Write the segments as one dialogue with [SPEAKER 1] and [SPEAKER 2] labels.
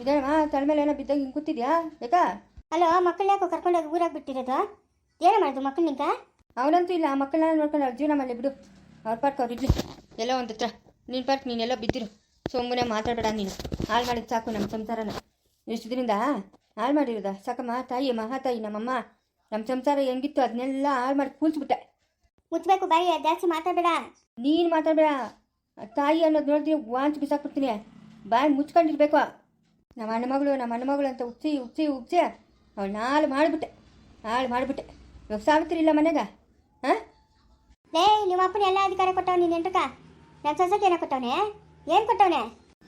[SPEAKER 1] ಇದೇನಮ್ಮ ತಲೆ ಮೇಲೆ ಏನೋ ಬಿದ್ದಾಗ ಹಿಂಗೆ ಕೂತಿದ್ಯಾ? ಯಾಕಾ
[SPEAKER 2] ಅಲ್ಲೋ ಮಕ್ಕಳು ಯಾಕೋ ಕರ್ಕೊಂಡೋಗಿ ಊರಾಗ ಬಿಟ್ಟಿರೋದು? ಏನೋ ಮಾಡೋದು ಮಕ್ಕಳು ನಿಂಕ
[SPEAKER 1] ಅವನಂತೂ ಇಲ್ಲ ಆ ಮಕ್ಕಳನ್ನ ನೋಡ್ಕೊಂಡು ಅವ್ರ ಜೀವನ ಮಾಡಲಿ ಬಿಡು. ಅವ್ರ ಪಾರ್ಕ್ ಅವ್ರು ಇಡ್ಲಿ ಎಲ್ಲೋ ಒಂದು ಹತ್ರ. ನಿನ್ನ ಪಾರ್ಕ್ ನೀನೆಲ್ಲ ಬಿದ್ದಿರು. ಸುಮ್ಮನೆ ಮಾತಾಡಬೇಡ ನೀನು. ಹಾಳು ಮಾಡಿದ್ದು ಸಾಕು ನಮ್ಮ ಸಂಸಾರನ. ಎಷ್ಟು ದಿನದಿಂದ ಹಾಳು ಮಾಡಿರೋದ? ಸಾಕಮ್ಮ ತಾಯಿ ಮಹಾತಾಯಿ ನಮ್ಮಮ್ಮ. ನಮ್ಮ ಸಂಸಾರ ಹೆಂಗಿತ್ತು ಅದನ್ನೆಲ್ಲ ಹಾಳು ಮಾಡಿ ಕೂಲ್ಸ್ಬಿಟ್ಟೆ.
[SPEAKER 2] ಮುಚ್ಚಬೇಕು ಬಾಯಿ ಜಾಸ್ತಿ ಮಾತಾಡಬೇಡ.
[SPEAKER 1] ನೀನು ಮಾತಾಡಬೇಡ. ತಾಯಿ ಅನ್ನೋದು ನೋಡಿದ್ರೆ ವಾಂಚ್ ಬಿಸಾಕ್ಬಿಡ್ತೀನಿ. ಬಾಯಿ ಮುಚ್ಕೊಂಡಿರ್ಬೇಕು. ನಮ್ಮ ಅಣ್ಣ ಮಗಳು ನಮ್ಮ ಅಣ್ಣ ಮಗಳು ಅಂತ ಉಪ್ಸಿ ಉಪ್ಸಿ ಉಪ್ಸಿ ಅವಳು ನಾಳು ಮಾಡಿಬಿಟ್ಟೆ ಹಾಳು ಮಾಡಿಬಿಟ್ಟೆ. ಇವಾಗ ಸಾವಿತ್ರಿ ಇಲ್ಲ ಮನೆಗ? ಹಾಂ?
[SPEAKER 2] ಲೇ ನಿಮ್ಮ ಅಪ್ಪನ ಎಲ್ಲ ಅಧಿಕಾರ ಕೊಟ್ಟವ್ ನೀನು ಎಂಟ್ರಕ ನನ್ನ ಸೊಸಕ್ಕೆ ಏನೋ ಕೊಟ್ಟವನೆ? ಏನು ಕೊಟ್ಟವನೆ?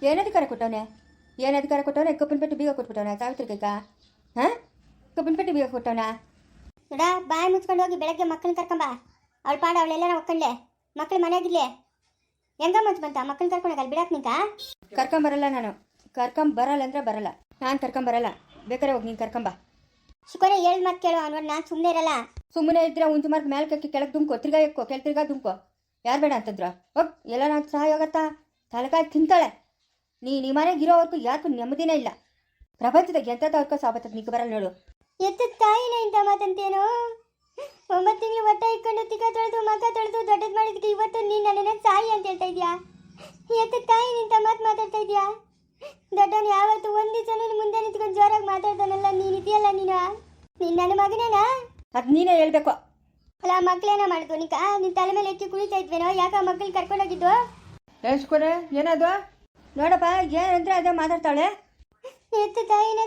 [SPEAKER 1] ಏನು ಅಧಿಕಾರ ಕೊಟ್ಟವನೆ? ಏನು ಅಧಿಕಾರ ಕೊಟ್ಟವನೆ? ಕಬ್ಬಿನ ಪೆಟ್ಟು ಬೀಗ ಕೊಟ್ಬಿಟ್ಟವನ ಸಾವಿತ್ರಿ ಹಾಂ? ಕಬ್ಬಿನ ಪೆಟ್ಟು ಬೀಗ ಕೊಟ್ಟವನ?
[SPEAKER 2] ನೋಡ ಬಾಯಿ ಮುಚ್ಕೊಂಡು ಹೋಗಿ ಬೆಳಗ್ಗೆ ಮಕ್ಕಳನ್ನ ಕರ್ಕೊಂಬ. ಅವ್ಳ ಪಾಡ ಅವಳೆಲ್ಲ ಒಕ್ಕಂಡ್ಲೆ ಮಕ್ಕಳು ಮನೆಯಾಗಿರ್ಲಿ ಹೆಂಗ ಮನ್ಸು ಬಂತ ಮಕ್ಕಳನ್ನ ಕರ್ಕೊಂಡೋಗಲ್ಲ ಅಲ್ಲಿ ಬಿಡಾಕ್ ನಿಂತ?
[SPEAKER 1] ಕರ್ಕೊಂಬರಲ್ಲ ನಾನು. ಕರ್ಕೊಂಬರಲ್ಲ ಅಂದ್ರೆ ಬರಲ್ಲ. ನಾನು ಕರ್ಕೊಂಬರಲ್ಲ ಬೇಕಾರೆ ಹೋಗಿ ನೀನು ಕರ್ಕೊಂಬ.
[SPEAKER 2] ಶುಕ್ರ ಹೇಳ್ ಮಾತು ಕೇಳೋ. ಅನ್ವರ್ ನಾನು ಸುಮ್ಮನೆ ಇರಲ್ಲ.
[SPEAKER 1] ಸುಮ್ಮನೆ ಇದ್ರೆ ಒಂದು ಮಾರ್ಕ್ ಮೇಲೆ ಕಕ್ಕಿ ಕೆಳಗೆ ದುಮ್ಕೋ ತಿರ್ಗಾ ಎಕ್ಕೋ ಕೆಳ ತಿರ್ಗಾ ದುಮ್ಕೋ ಯಾರು ಬೇಡ ಅಂತಂದ್ರ? ಹೋಗ್ ಎಲ್ಲ ನಾನು ಸಹಾಯ ಆಗತ್ತಾ? ತಲೆಕಾಯಿ ತಿಂತಾಳೆ. ನೀ ನಿಮ್ಮ ಮನೆಗೆ ಇರೋವರೆಗೂ ಯಾಕೂ ನೆಮ್ಮದಿನೇ ಇಲ್ಲ. ಪ್ರಪಂಚದಾಗ ಎಂತ ಅವ್ರಿಗೋ ಸಾಬತ್ತದ ನಿಂಗೆ ಬರಲ್ಲ ನೋಡು.
[SPEAKER 2] ಎತ್ತ ತಾಯಿನ ಇಂಥ ಮಾತಂತೇನು? ಒಂಬತ್ತು ತಿಂಗಳು ಒಟ್ಟ ಇಟ್ಕೊಂಡು ತಿಕ್ಕ ತೊಳೆದು ಮಗ ತೊಳೆದು ದೊಡ್ಡದು ಮಾಡಿದ್ಕೆ ಇವತ್ತು ನೀನು ನನ್ನನ್ನ ಸಾಯಿ ಅಂತ ಹೇಳ್ತಾ ಇದೀಯಾ? ಎತ್ತ ತಾಯಿ ನಿಂತ ಮಾತು ಮಾತಾಡ್ತಾ ಇದೀಯಾ? ದೊಡ್ಡವನು ಯಾವತ್ತು ಒಂದು ದಿವಸ ಮುಂದೆ ನಿಂತ್ಕೊಂಡು ಜೋರಾಗಿ ಮಾತಾಡ್ತಾನಲ್ಲ ನೀನು ಇದೆಯಲ್ಲ ನೀನು? ನೀನು ನನ್ನ ಮಗನೇನಾ?
[SPEAKER 1] ಅದು ನೀನೇ ಹೇಳ್ಬೇಕು.
[SPEAKER 2] ಅಲ್ಲ ಮಕ್ಳೇನ ಮಾಡಿದ್ವು ಕಾ ನಿನ್ನ ತಲೆ ಮೇಲೆ ಎತ್ತಿ ಕುಳಿತಾ ಇದ್ವೇನೋ? ಯಾಕ ಮಕ್ಕಳು ಕರ್ಕೊಂಡೋಗಿದ್ವು
[SPEAKER 1] ಹೇಳ್ಸ್ಕೊರೆ ಏನದು ನೋಡಪ್ಪ ಏನಂದ್ರೆ ಅದೇ ಮಾತಾಡ್ತಾಳೆ.
[SPEAKER 2] ಎತ್ತು ತಾಯಿನೇ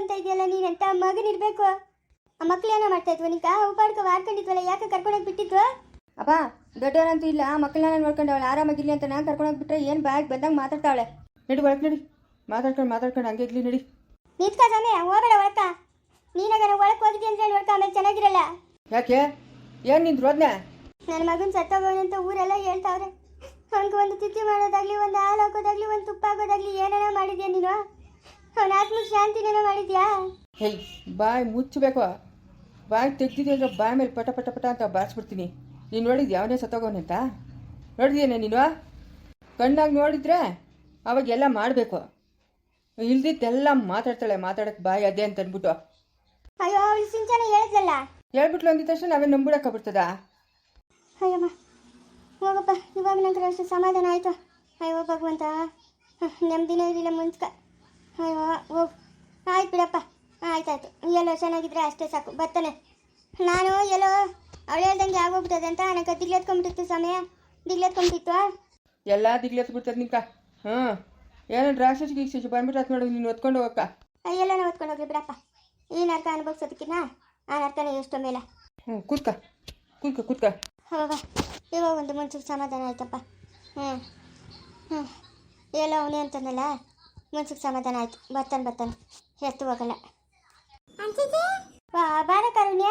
[SPEAKER 2] ಅಂತ ಇದೆಯಲ್ಲ ನೀನಂತ ಮಗನಿರ್ಬೇಕು ಆ ಮಕ್ಳೇನ ಮಾಡ್ತಾ ಇದ್ವು? ನಿಕ ಉಪಾಡ್ಕೊ ಮಾಡ್ಕೊಂಡಿದ್ವಲ್ಲ ಯಾಕೆ ಕರ್ಕೊಂಡೋಗಿ ಬಿಟ್ಟಿದ್ವು
[SPEAKER 1] ಅಪ್ಪ ದೊಡ್ಡವರಂತೂ ಇಲ್ಲ ಮಕ್ಕಳನ್ನ ನೋಡ್ಕೊಂಡು ಅವಳು ಆರಾಮಾಗಿರ್ಲಿ ಅಂತ ನಾನು ಕರ್ಕೊಂಡೋಗ್ಬಿಟ್ರೆ ಏನು ಬ್ಯಾಗ್ ಬಂದಂಗೆ ಮಾತಾಡ್ತಾಳೆ. ನಡಿ ಒಳಗೆ ನಡಿ. ಮಾತಾಡ್ಕೊಂಡು ಮಾತಾಡ್ಕೊಂಡು ಹಂಗೆ ಇರ್ಲಿ ನಡಿ.
[SPEAKER 2] ನಿಂತ್ಕ ಸಮಯ ಹೋಗಬೇಡ ಒಳಕ ನೀನಾಗಾರ ಒಳಕ್ಕೆ ಹೋಗಿದ್ದೆ ಅಂತ ಹೇಳಿ ಒಳಕ ಆಮೇಲೆ ಚೆನ್ನಾಗಿರಲ್ಲ.
[SPEAKER 1] ಯಾಕೆ? ಏನ್ ನಿಂತು ರೋದ್ನೆ
[SPEAKER 2] ನನ್ನ ಮಗನ ಸತ್ತೋಗೋಣಂತ ಊರೆಲ್ಲ ಹೇಳ್ತಾವ್ರೆ. ಅವನ್ಗೆ ಒಂದು ತಿಥಿ ಮಾಡೋದಾಗ್ಲಿ ಒಂದು ಹಾಲು ಹಾಕೋದಾಗ್ಲಿ ಒಂದು ತುಪ್ಪ ಹಾಕೋದಾಗ್ಲಿ ಏನೇನೋ ಮಾಡಿದ್ಯಾ ನೀನು? ಅವನ ಆತ್ಮ ಶಾಂತಿನೇನೋ ಮಾಡಿದ್ಯಾ?
[SPEAKER 1] ಹೇಯ್ ಬಾಯ್ ಮುಚ್ಚಬೇಕು. ಬಾಯಿ ತೆಗ್ದಿದೆ ಅಂದ್ರೆ ಬಾಯ್ ಮೇಲೆ ಪಟ ಪಟ ಪಟ ಅಂತ ಬಾರಿಸ್ಬಿಡ್ತೀನಿ. ನೀನು ನೋಡಿದ್ಯಾ ಅವನೇ ಸತ್ತೋಗೋನಂತ ಅಂತ? ನೋಡಿದ್ಯೇನೆ ನೀನು? ಕಣ್ಣಾಗಿ ನೋಡಿದ್ರೆ ಅವಾಗೆಲ್ಲ ಮಾಡಬೇಕು. ಇಲ್ದಿದ್ದೆಲ್ಲ ಮಾತಾಡ್ತಾಳೆ ಮಾತಾಡೋಕ್ಕೆ ಬಾಯಿ ಅದೇ ಅಂತ ಅಂದ್ಬಿಟ್ಟು.
[SPEAKER 2] ಅಯ್ಯೋ ಅವಳು ಸಿಂಚನ ಹೇಳಿದ್ಲಲ್ಲ?
[SPEAKER 1] ಹೇಳ್ಬಿಟ್ಲು ಅಂದಿದ ತಕ್ಷಣ ನಾವೇ ನಂಬಿಡಕ್ಕಾಗ್ಬಿಡ್ತದ
[SPEAKER 2] ಅಯ್ಯಮ್ಮ ಹೋಗಪ್ಪ ಇವಾಗ ನಂತರ ಅಷ್ಟು ಸಮಾಧಾನ ಆಯಿತು. ಅಯ್ಯೋ ಭಗವಂತ ನೆಮ್ಮದಿನೇ ಇರಲಿಲ್ಲ ಮುಂಚೆ. ಅಯ್ಯೋ ಹೋಗು. ಆಯ್ತು ಬಿಡಪ್ಪ ಆಯ್ತಾಯ್ತು. ಎಲ್ಲೋ ಚೆನ್ನಾಗಿದ್ರೆ ಅಷ್ಟೇ ಸಾಕು ಬರ್ತಾನೆ. ನಾನು ಎಲ್ಲೋ ಅವಳು ಹೇಳ್ದಂಗೆ ಆಗೋಗ್ಬಿಟ್ಟದೆ ಅಂತ ನನಗೆ ದಿಗ್ಲೆತ್ಕೊಂಡ್ಬಿಟ್ಟಿತ್ತು ಸಮಯ ದಿಗ್ಲೆತ್ಕೊಂಡ್ಬಿಟ್ಟಿತ್ತು
[SPEAKER 1] ಎಲ್ಲ ದಿಗ್ಲತ್ಬಿಡ್ತದೆ ನಿಂಕ ಹ್ಞೂ ಏನೋ ರಾಕ್ಷಸ ಗೀಕ್ಷಸ ಬಂದ್ಬಿಟ್ಟು ನೋಡಿ ನೀನು ಹೊತ್ಕೊಂಡು ಹೋಗಕ್ಕ.
[SPEAKER 2] ಎಲ್ಲನ ಹೊತ್ಕೊಂಡು ಹೋಗ್ಲಿ ಬಿಡಪ್ಪ. ಈ ನರ್ಕ ಅನುಭವಿಸೋದಕ್ಕಿನ್ನ ಆ ನರ್ಕನೇ ಎಷ್ಟೋ ಮೇಲೆ.
[SPEAKER 1] ಹ್ಞೂ ಕೂತ್ಕ. ಕೂತ್ಕ ಕೂತ್ಕ.
[SPEAKER 2] ಹೌದಾ? ಇವಾಗ ಒಂದು ಮುಂಚೂರು ಸಮಾಧಾನ ಆಯ್ತಪ್ಪ. ಹ್ಞೂ ಹ್ಞೂ ಎಲ್ಲ ಅವನೇ ಅಂತಂದಲ್ಲ ಮನ್ಸಿಗೆ ಸಮಾಧಾನ ಆಯ್ತು. ಬರ್ತಾನೆ ಬರ್ತಾನೆ. ಎತ್ತು ಹೋಗಲ್ಲ. ಬಾರ ಕರುಣ್ಯ.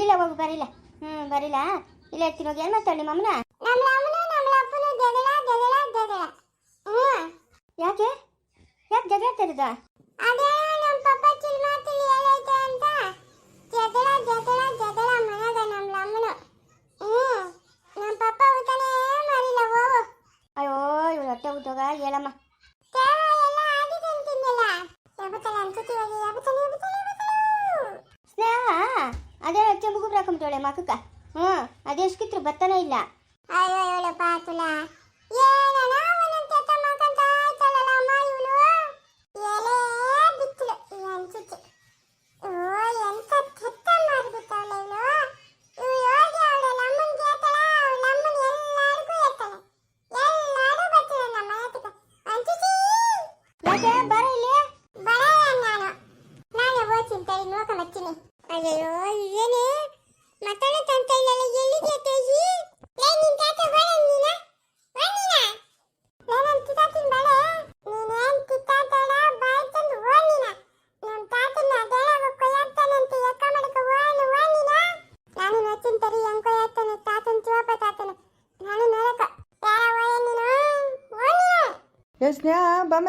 [SPEAKER 2] ಇಲ್ಲ ಹೋಗು ಬರಿಲ್ಲ. ಹ್ಞೂ ಬರಿಲ್ಲ. ಇಲ್ಲ ಎತ್ತಿನ ಹೋಗಿ. ಏನು ಮಾತಾಡಿ ನಿಮ್ಮ ಅಮ್ಮನ ಯಾಕೆ ಆಗ್ತಾ ಅದೇ ನಮ್ಮ ಪಪ್ಪ ಏನೈತೆ ಅಂತ. ಜಗಳ ಜಗಳ ಜಗಳ ಮನದ ನಮ್ಮ ಹ್ಮ್ ನಮ್ಮ ಪಪ್ಪ ಊಟನೇ ಮಾಡಿಲ್ಲ ಓ ಅಯ್ಯೋ, ಇವಳು ಹೊಟ್ಟೆ ಊಟಗ ಹೇಳಮ್ಮ. ಸ್ನೇಹ, ಅದೇ ಅಚ್ಚೆ ಮುಗು ಹಾಕೊಂಬಿಟ್ಟವಳೆ ಮಕ್ಕಕ್ಕ ಹ್ಞೂ ಅದೆಷ್ಟಿದ್ರು ಬರ್ತಾನೆ ಇಲ್ಲ. ಅಯ್ಯೋ, ಇವಳು ಪಾತುಲ. ಯಾಕೆ ಬರ ಇಲ್ಲಿ? ಬರ ನಾನು. ನಾನು ಓದ್ತೀನಿ ತಡಿ, ನೋಡ್ಕೊಂಡ್ ಬರ್ತೀನಿ. ಅಯ್ಯೋ ಏನೇ ಮತ್ತೊಂದು ತಂತ ಇಲ್ಲ ಎಲ್ಲಿದೆ ತೇಜಿ ನಿನ್ ತಾತ ಬರ ನೀನ? ನೀನ? ನಾನಂತ ತಾತಿನ ಬರ ನೀನೇನ್ ಕಿತ್ತಾತಾಡ ಬಾಯ್ ಓ ನೀನ. ನಮ್ಮ ತಾತನ ಅದೇಳಾಗ ಕೊಯ್ಯಾಗ್ತಾನಂತ ಎಕ್ಕ ಮಾಡಕ ಓ ನೀನ. ನಾನು ನೋಡ್ತೀನಿ ಕೊಯ್ಯಾಗ್ತಾನೆ ತಾತನ ಚೋಪ ತಾತನ. ನಾನು ನೋಡಕ ಯಾರ ನೀನು? ಓ ನೀನ.
[SPEAKER 1] ಸ್ನೇಹ, ಬಮ್ಮ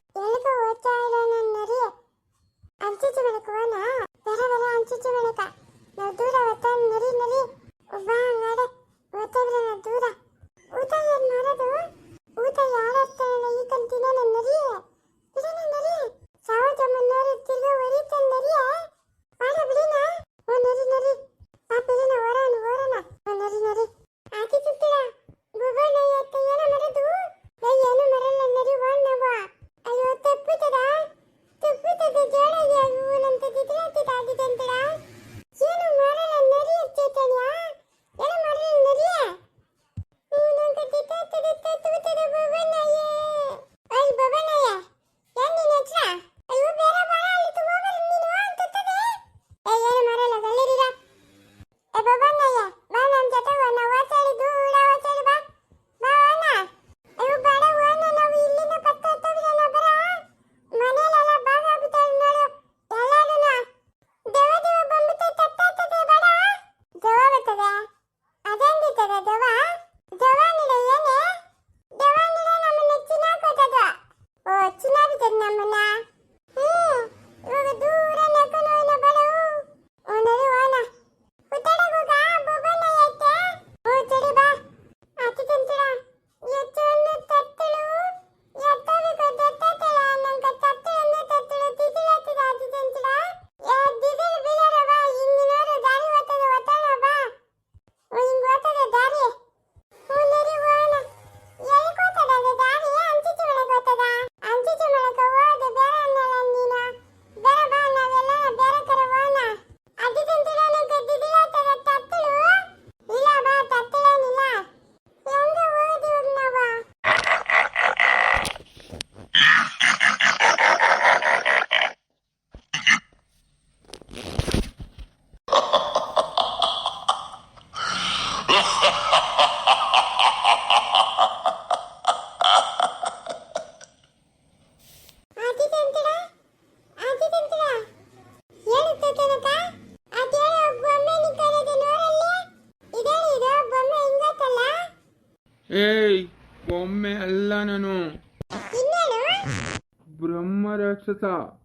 [SPEAKER 3] 是的，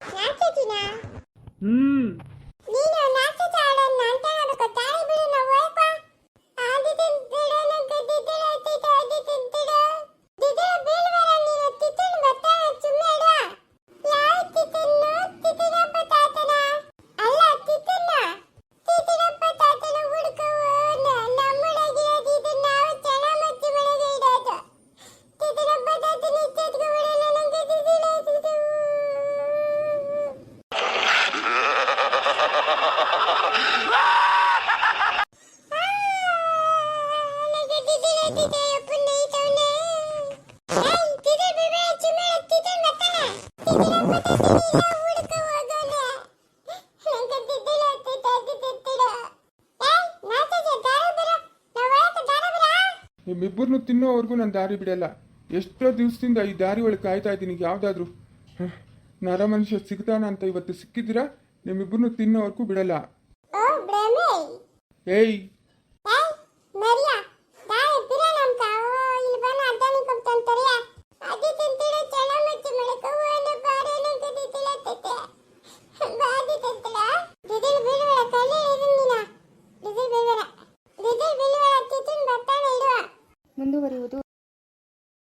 [SPEAKER 3] 你看这呢，嗯。
[SPEAKER 4] ನಿಮ್ಮಿಬ್ಬರನ್ನು ತಿನ್ನೋವರೆಗೂ ನಾನು ದಾರಿ ಬಿಡಲ್ಲ. ಎಷ್ಟೋ ದಿವಸದಿಂದ ಈ ದಾರಿ ಒಳಗೆ ಕಾಯ್ತಾ ಇದ್ದೀನಿ ಯಾವುದಾದ್ರೂ. ನರ ಮನುಷ್ಯ ಸಿಗ್ತಾನ ಅಂತ ಇವತ್ತು ಸಿಕ್ಕಿದ್ರ ನಿಮ್ಮಿಬ್ಬರನ್ನು ತಿನ್ನೋವರೆಗೂ ಬಿಡಲ್ಲ. ಏಯ್